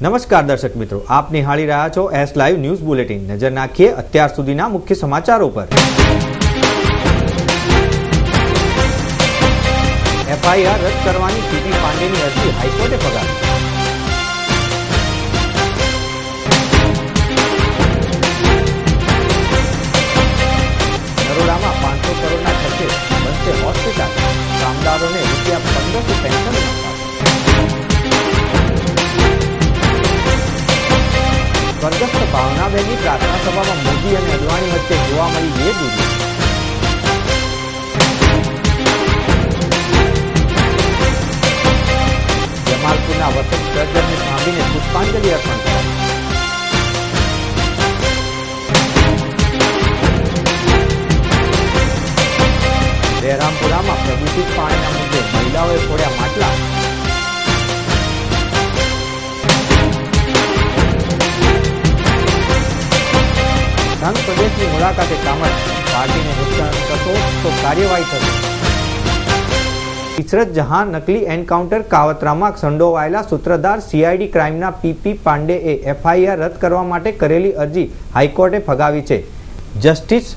નમસ્કાર દર્શક મિત્રો, આપ નિહાળી રહ્યા છો એસ લાઈવ ન્યૂઝ બુલેટિન નજર નાખીએ અત્યાર સુધીના મુખ્ય સમાચારો પર. એફઆઈઆર રદ કરવાની સીપી પાંડેની અરજી હાઈકોર્ટે ફગાવી નરોડામાં પાંચસો કરોડના ખર્ચે બનશે હોસ્પિટલ. કામદારોને રૂપિયા પંદરસો પેન્શન સ્વર્ગસ્થ ભાવનાબેનની પ્રાર્થના સભામાં મોદી અને અડવાણી વચ્ચે જોવા મળી બે દૂરી જમાલપુરના વતન સર્જનને સાંભળીને પુષ્પાંજલિ અર્પણ કરી. બહેરામપુરામાં પ્રદૂષિત પાણીના મુદ્દે મહિલાઓએ ફોડ્યા મુલાકાતે કામત પાર્ટીને નુકસાન કરશો તો કાર્યવાહી થશે ઇશરત જહાં નકલી એન્કાઉન્ટર કાવતરામાં સંડોવાયેલા સૂત્રધાર સીઆઈડી ક્રાઇમના પીપી પાંડેએ એફઆઈઆર રદ કરવા માટે કરેલી અરજી હાઈકોર્ટે ફગાવી છે. જસ્ટિસ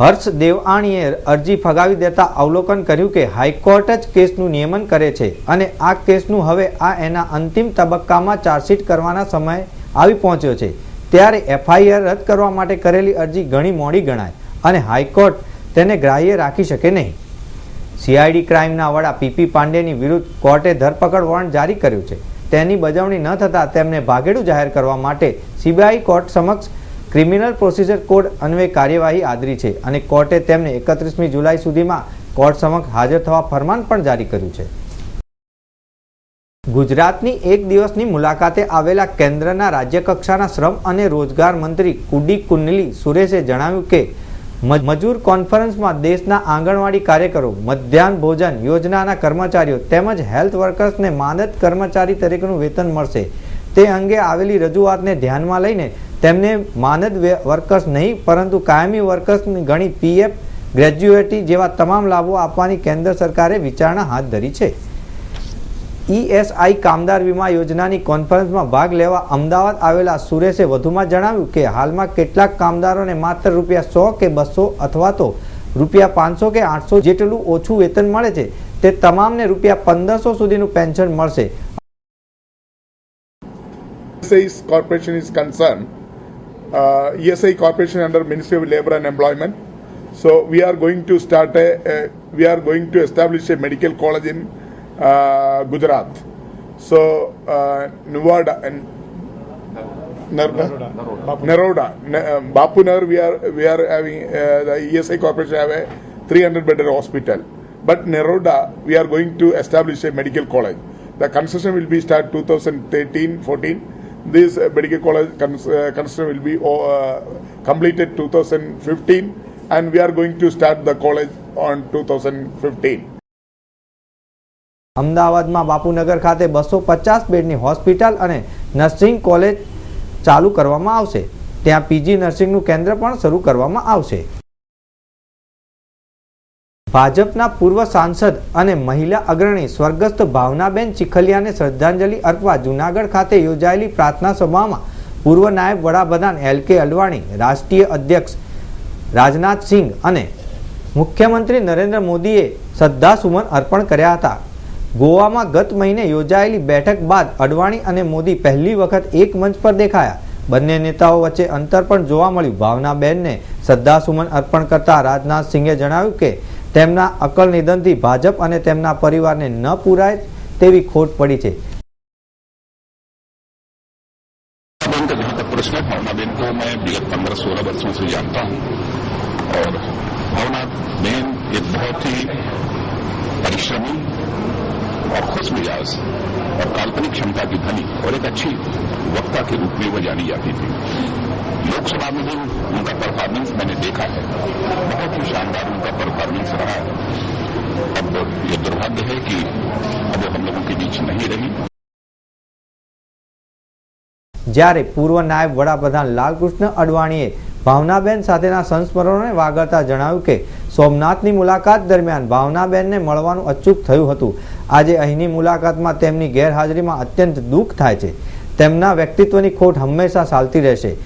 હર્ષ દેવઆણીએ અરજી ફગાવી દેતા અવલોકન કર્યું કે હાઈકોર્ટ જ કેસનું નિયમન કરે છે અને આ કેસનું હવે આ એના અંતિમ તબક્કામાં ચાર્જશીટ કરવાના સમય આવી પહોંચ્યો છે. ત્યારે એફઆઈઆર રદ કરવા માટે કરેલી અરજી ઘણી મોડી ગણાય અને હાઈકોર્ટ તેને ગ્રાહ્ય રાખી શકે નહીં. સીઆઈડી ક્રાઇમના વડા પીપી પાંડેની વિરુદ્ધ કોર્ટે ધરપકડ વોરંટ જારી કર્યું છે. તેની બજવણી ન થતાં તેમને ભાગેડું જાહેર કરવા માટે સીબીઆઈ કોર્ટ સમક્ષ ક્રિમિનલ પ્રોસિજર કોડ અન્વયે કાર્યવાહી આદરી છે અને કોર્ટે તેમને એકત્રીસમી જુલાઈ સુધીમાં કોર્ટ સમક્ષ હાજર થવા ફરમાન પણ જારી કર્યું છે. ગુજરાતની એક દિવસની મુલાકાતે આવેલા કેન્દ્રના રાજ્યકક્ષાના શ્રમ અને રોજગાર મંત્રી કુડી કુંડલી સુરેશે જણાવ્યું કે મજૂર કોન્ફરન્સમાં દેશના આંગણવાડી કાર્યકરો, મધ્યાહન ભોજન યોજનાના કર્મચારીઓ તેમજ હેલ્થ વર્કર્સને માનદ કર્મચારી તરીકેનું વેતન મળશે. તે અંગે આવેલી રજૂઆતને ધ્યાનમાં લઈને તેમને માનદ વર્કર્સ નહીં, પરંતુ કાયમી વર્કર્સની ગણી પીએફ ગ્રેજ્યુએટી જેવા તમામ લાભો આપવાની કેન્દ્ર સરકારે વિચારણા હાથ ધરી છે. ઈએસઆઈ કામદાર વીમા યોજનાની કોન્ફરન્સમાં ભાગ લેવા અમદાવાદ આવેલા સુરેશે વધુમાં જણાવ્યું કે હાલમાં કેટલાક કામદારોને માત્ર રૂપિયા સો કે બસો અથવા તો રૂપિયા પાંચસો કે આઠસો જેટલું ઓછું વેતન મળે છે તે તમામને રૂપિયા પંદરસો સુધીનું પેન્શન મળશે uh, ESI corporation under Ministry of Labour and Employment. So we are going to start a, a we are going to establish a medical college in uh, Gujarat. So uh, Nevada and Naroda, Naroda, Ne- um, we are we are having uh, the ESI corporation have a 300 bedded hospital. But Neroda, we are going to establish a medical college. The construction will be start 2013-14. This uh, medical college cons- uh, construction will be uh, completed 2015, and we are going to start the college on 2015. અમદાવાદમાં બાપુનગર ખાતે બસો પચાસ બેડની hospital અને nursing college ચાલુ કરવામાં આવશે. ત્યાં પીજી નર્સિંગનું કેન્દ્ર પણ શરૂ કરવામાં આવશે. ભાજપના પૂર્વ સાંસદ અને મહિલા અગ્રણી સ્વર્ગસ્થ ભાવનાબેન ચીખલિયાને શ્રદ્ધાંજલિ અર્પવા જૂનાગઢ ખાતે યોજાયેલી પ્રાર્થના સભામાં પૂર્વ નાયબ વડાપ્રધાન એલ કે અડવાણી, રાષ્ટ્રીય અધ્યક્ષ રાજનાથસિંહ અને મુખ્યમંત્રી નરેન્દ્ર મોદીએ શ્રદ્ધાસુમન અર્પણ કર્યા હતા. ગોવામાં ગત મહિને યોજાયેલી બેઠક બાદ અડવાણી અને મોદી પહેલી વખત એક મંચ પર દેખાયા બંને નેતાઓ વચ્ચે અંતર પણ જોવા મળ્યું ભાવનાબેનને શ્રદ્ધાસુમન અર્પણ કરતા રાજનાથસિંહે જણાવ્યું કે તેમના અકલ નિધનથી ભાજપ અને તેમના પરિવારને ન પૂરાય તેવી ખોટ પડી છે भावना का जहाँ तक प्रश्न है भावना बेन को मैं विगत पंद्रह सोलह वर्षों से जानता हूँ और भावना बेन एक बहुत ही परिश्रमी और खुश मिजाज और काल्पनिक क्षमता की धनी और एक अच्छी वक्ता के रूप में वो जानी जाती थी लोकसभा में भी उनका परफॉर्मेंस मैंने देखा है बहुत ही शानदार उनका परफॉर्मेंस रहा है अब ये दुर्भाग्य है कि अब वो हम लोगों के बीच नहीं रही જ્યારે પૂર્વ નાયબ વડાપ્રધાન લાલકૃષ્ણ અડવાણીએ ભાવનાબેન સાથેના સંસ્મરણોને વાગડતા જણાવ્યું કે સોમનાથની મુલાકાત દરમિયાન ભાવનાબેનને મળવાનું અચૂક થયું હતું. આજે અહીંની મુલાકાતમાં તેમની ગેરહાજરીમાં અત્યંત દુઃખ થાય છે. તેમના વ્યક્તિત્વની ખોટ હંમેશા ચાલતી રહેશે.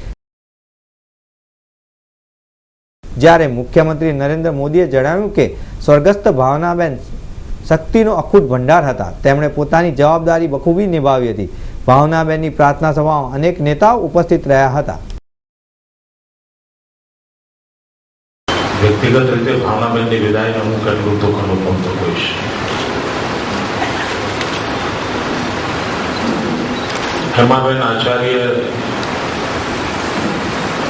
જ્યારે મુખ્યમંત્રી નરેન્દ્ર મોદીએ જણાવ્યું કે, સ્વર્ગસ્થ ભાવનાબેન શક્તિનો અખૂટ ભંડાર હતા. તેમણે પોતાની જવાબદારી બખૂબી નિભાવી હતી. ભાવનાબેનની પ્રાર્થના સભામાં અનેક નેતાઓ ઉપસ્થિત રહ્યા હતા. વ્યક્તિગત રીતે ભાવનાબેનની વિદાયને હું કેટલું દુઃખ અનુભવતો હોઈશ? હેમાબેન આચાર્ય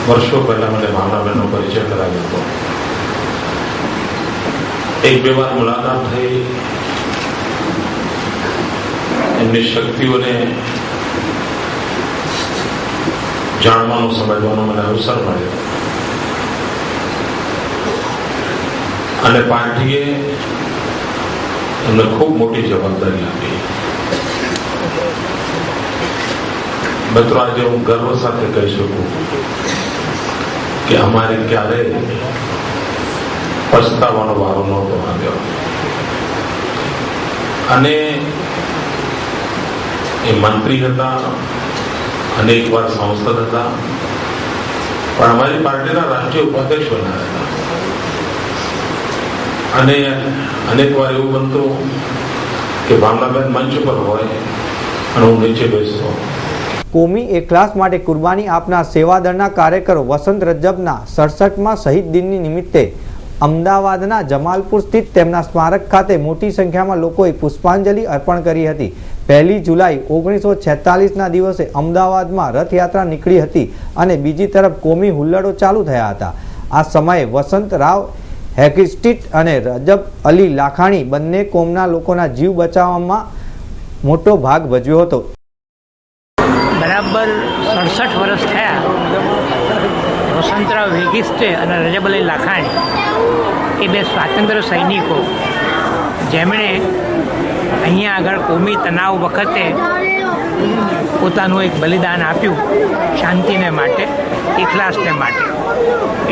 વર્ષો પહેલા મને ભાવનાબેનનો પરિચય કરાવ્યો હતો. એક બે વાર મુલાકાત થઈ. એમની શક્તિઓને જાણવાનો સમજવાનો મને અવસર મળ્યો. અને પાર્ટીએ એમને ખૂબ મોટી જવાબદારી આપી. મિત્રો, આજે હું ગર્વ સાથે કહી શકું કે અમારે ક્યારે પછતાવાનો વારો નહોતો આવ્યો. અને એ મંત્રી હતા, અનેક વાર સાંસદ હતા, પણ અમારી પાર્ટીના રાષ્ટ્રીય ઉપાધ્યક્ષ બનાવ્યા હતા. અને અનેક વાર એવું બનતું કે ભાવનાબેન મંચ પર હોય અને હું નીચે બેસતો. કોમી એકલાસ માટે કુરબાની આપના સેવાદળના કાર્યકરો વસંત રજબના સડસઠમાં શહીદ દિનની નિમિત્તે અમદાવાદના જમાલપુર સ્થિત તેમના સ્મારક ખાતે મોટી સંખ્યામાં લોકોએ પુષ્પાંજલિ અર્પણ કરી હતી. પહેલી જુલાઈ ઓગણીસો છેતાલીસના દિવસે અમદાવાદમાં રથયાત્રા નીકળી હતી અને બીજી તરફ કોમી હુલ્લડો ચાલુ થયા હતા. આ સમયે વસંત રાવ હેકિસ્ટિટ અને રજબ અલી લાખાણી બંને કોમના લોકોના જીવ બચાવવામાં મોટો ભાગ ભજવ્યો હતો. બરાબર સડસઠ વર્ષ થયા. વસંતરાવ વેગિસ્ટે અને રજબ અલી લાખાણી એ બે સ્વાતંત્ર્ય સૈનિકો, જેમણે અહીંયા આગળ કોમી તણાવ વખતે પોતાનું એક બલિદાન આપ્યું શાંતિને માટે એકલાસને માટે.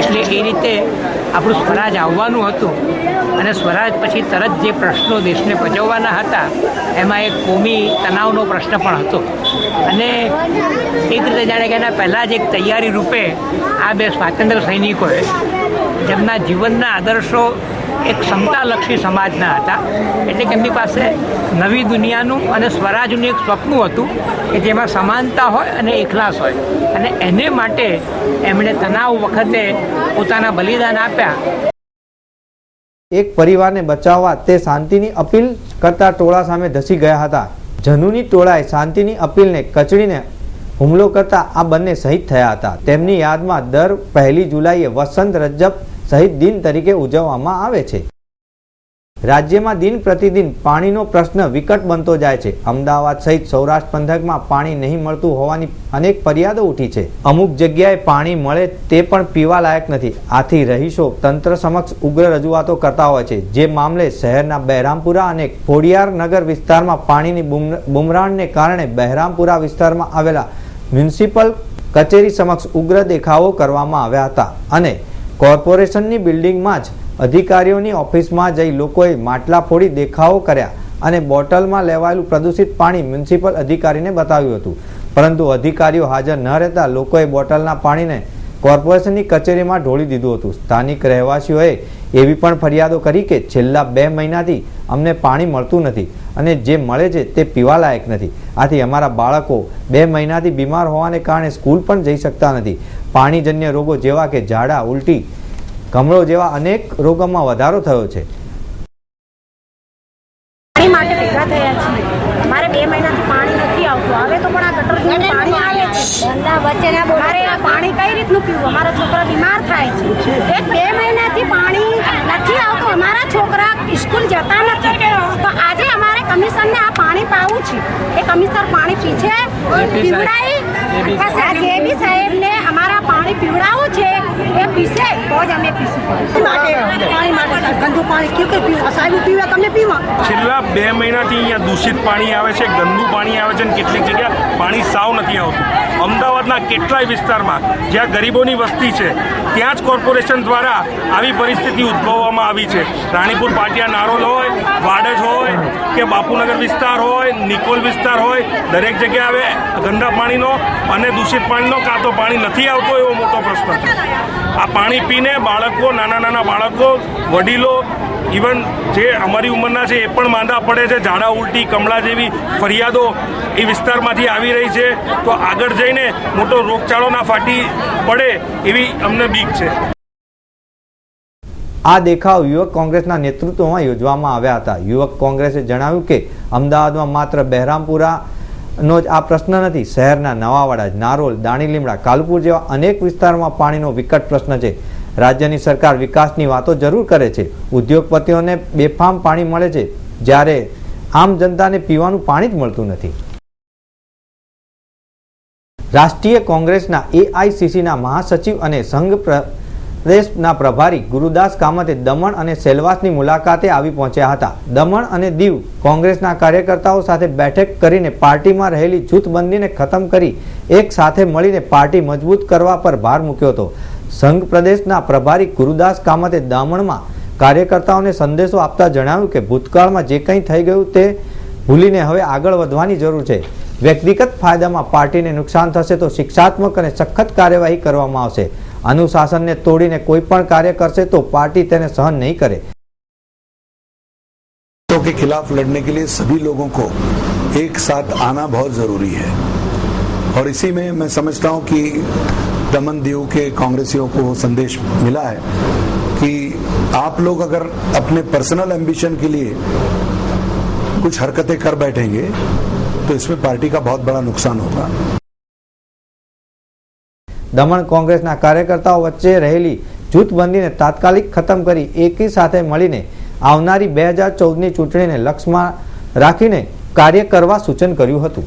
એટલે એ રીતે આપણું સ્વરાજ આવવાનું હતું અને સ્વરાજ પછી તરત જે પ્રશ્નો દેશને પજવવાના હતા, એમાં એક કોમી તણાવનો પ્રશ્ન પણ હતો. અને એક રીતે જાણે કે એના પહેલાં જ એક તૈયારી રૂપે આ બે સ્વાતંત્ર્ય સૈનિકોએ જેમના જીવનના આદર્શો એક ક્ષમતાલક્ષી સમાજના હતા. એટલે કે એમની પાસે નવી દુનિયાનું અને સ્વરાજનું એક સ્વપ્ન હતું કે જેમાં સમાનતા હોય અને એકલાસ હોય. અને એને માટે એમણે તણાવ વખતે પોતાના બલિદાન આપ્યા. એક પરિવારને બચાવવા તે શાંતિની અપીલ કરતા ટોળા સામે ધસી ગયા હતા. જનુની ટોળાએ શાંતિની અપીલને કચડીને હુમલો કરતા આ બંને શહીદ થયા હતા. તેમની યાદમાં દર પહેલી જુલાઈએ વસંત રજબ શહીદ દિન તરીકે ઉજવવામાં આવે છે. રાજ્યમાં દિન પ્રતિદિન પાણીનો પ્રશ્ન વિકટ બનતો જાય છે. અમદાવાદ સહિત સૌરાષ્ટ્ર પંથકમાં પાણી નહીં મળતું હોવાની અનેક ફરિયાદો ઉઠી છે. અમુક જગ્યાએ પાણી મળે તે પણ પીવા લાયક નથી. આથી રહીશો તંત્ર સમક્ષ ઉગ્ર રજૂઆતો કરતા હોય છે. જે મામલે શહેરના બહેરામપુરા અને ખોડિયાર નગર વિસ્તારમાં પાણીની બુમ- બુમરાણને કારણે બહેરામપુરા વિસ્તારમાં આવેલા મ્યુનિસિપલ કચેરી સમક્ષ ઉગ્ર દેખાવો કરવામાં આવ્યા હતા. અને કોર્પોરેશનની બિલ્ડિંગમાં જ અધિકારીઓની ઓફિસમાં જઈ લોકોએ માટલા ફોડી દેખાવો કર્યા અને બોટલમાં લેવાયેલું પ્રદૂષિત પાણી મ્યુનિસિપલ અધિકારીને બતાવ્યું હતું. પરંતુ અધિકારીઓ હાજર ન રહેતા લોકોએ બોટલના પાણીને કોર્પોરેશનની કચેરીમાં ઢોળી દીધું હતું. સ્થાનિક રહેવાસીઓએ એવી પણ ફરિયાદો કરી કે છેલ્લા બે મહિનાથી અમને પાણી મળતું નથી અને જે મળે છે તે પીવાલાયક નથી. આથી અમારા બાળકો બે મહિનાથી બીમાર હોવાને કારણે સ્કૂલ પણ જઈ શકતા નથી. પાણીજન્ય રોગો જેવા કે ઝાડા, ઉલટી, કમળો જેવા અનેક રોગોમાં વધારો થયો છે પાણી માટે ભેગા થયા છીએ અમારે બે મહિનાથી પાણી નથી આવતું હવે તો પણ આ ગટર જેવું પાણી આવે છે અમારે આ પાણી કઈ રીતનું પીવું. અમારા છોકરા બીમાર થાય છે. એક બે મહિનાથી પાણી નથી આવતું. અમારા છોકરા સ્કૂલ જતા નથી. તો આજે અમારે કમિશનને આ પાણી પાવું છે. એ કમિશનર પાણી પીછે પીવડાવી જે જેબી સાહેબને અમારા પાણી પીવડાવવું છે. એ પીશે. તો જ અમે પીશું. પાણી માટે પાણી માટે ગંદુ પાણી પાણી કેવું કે પીવા સાહેબ પીવા તમે પીવા? છેલ્લા બે મહિનાથી અહીંયા દૂષિત પાણી આવે છે ગંદુ પાણી આવે છે અને કેટલીક જગ્યા પાણી સાવ નથી આવતું. અમદાવાદના કેટલાય વિસ્તારમાં જ્યાં ગરીબોની વસ્તી છે, ત્યાં જ કોર્પોરેશન દ્વારા આવી પરિસ્થિતિ ઉદ્ભવવામાં આવી છે. રાણીપુર પાટિયા નારોલ હોય, વાડજ હોય કે બાપુનગર વિસ્તાર હોય, નિકોલ વિસ્તાર હોય, દરેક જગ્યાએ ગંદા પાણીનો અને દૂષિત પાણીનો કાં તો પાણી નથી આવતો એવો મોટો પ્રશ્ન છે. આ પાણી પીને બાળકો, નાના નાના બાળકો, વડીલો ઇવન જે અમારી ઉંમરના છે એ પણ માંદા પડે છે. ઝાડા ઉલટી, કમળા જેવી ફરિયાદો એ વિસ્તારમાંથી આવી રહી છે. તો આગળ જઈને મોટો રોગચાળો ના ફાટી પડે એવી અમને બીક છે. આ દેખાવ યુવક કોંગ્રેસના નેતૃત્વમાં યોજવામાં આવ્યા હતા. યુવક કોંગ્રેસે જણાવ્યું કે, અમદાવાદમાં માત્ર બહેરામપુરા નો જ આ પ્રશ્ન નથી. શહેરના નવાવાડા, નારોલ દાણીલીમડા કાલપુર જેવા અનેક વિસ્તારોમાં પાણીનો વિકટ પ્રશ્ન છે. રાજ્યની સરકાર વિકાસની વાતો જરૂર કરે છે. ઉદ્યોગપતિઓને બેફામ પાણી મળે છે, જ્યારે આમ જનતાને પીવાનું પાણી જ મળતું નથી. રાષ્ટ્રીય કોંગ્રેસના એઆઈસીસીના મહાસચિવ અને સંઘ પ્રદેશના પ્રભારી ગુરુદાસ કામતે દમણ અને સેલવાસની મુલાકાતે આવી પહોંચ્યા હતા. દમણ અને દીવ કોંગ્રેસના કાર્યકર્તાઓ સાથે બેઠક કરીને પાર્ટીમાં રહેલી જૂથબંધીને ખતમ કરી એક સાથે મળીને પાર્ટી મજબૂત કરવા પર ભાર મૂક્યો હતો. સંઘ પ્રદેશના પ્રભારી ગુરુદાસ કામતે દમણમાં કાર્યકર્તાઓને સંદેશો આપતા જણાવ્યું કે ભૂતકાળમાં જે કંઈ થઈ ગયું તે ભૂલીને હવે આગળ વધવાની જરૂર છે. વ્યક્તિગત ફાયદામાં પાર્ટીને નુકસાન થશે તો શિક્ષાત્મક અને સખત કાર્યવાહી કરવામાં આવશે. અનુશાસનને તોડીને કોઈ પણ કાર્ય કરશે તો પાર્ટી તેને સહન નહીં કરે के खिलाफ लड़ने के लिए सभी लोगों को एक साथ आना बहुत जरूरी है और इसी में मैं समझता हूं कि दमन दीव के कांग्रेसियों को वो संदेश मिला है कि आप लोग अगर अपने पर्सनल एम्बिशन के लिए कुछ हरकतें कर बैठेंगे तो इसमें पार्टी का बहुत बड़ा नुकसान होगा દમણ કોંગ્રેસના કાર્યકર્તાઓ વચ્ચે રહેલી જૂથબંધીને તાત્કાલિક ખતમ કરી એકી સાથે મળીને આવનારી બે હજાર ચૌદની ચૂંટણીને લક્ષ્યમાં રાખીને કાર્ય કરવા સૂચન કર્યું હતું.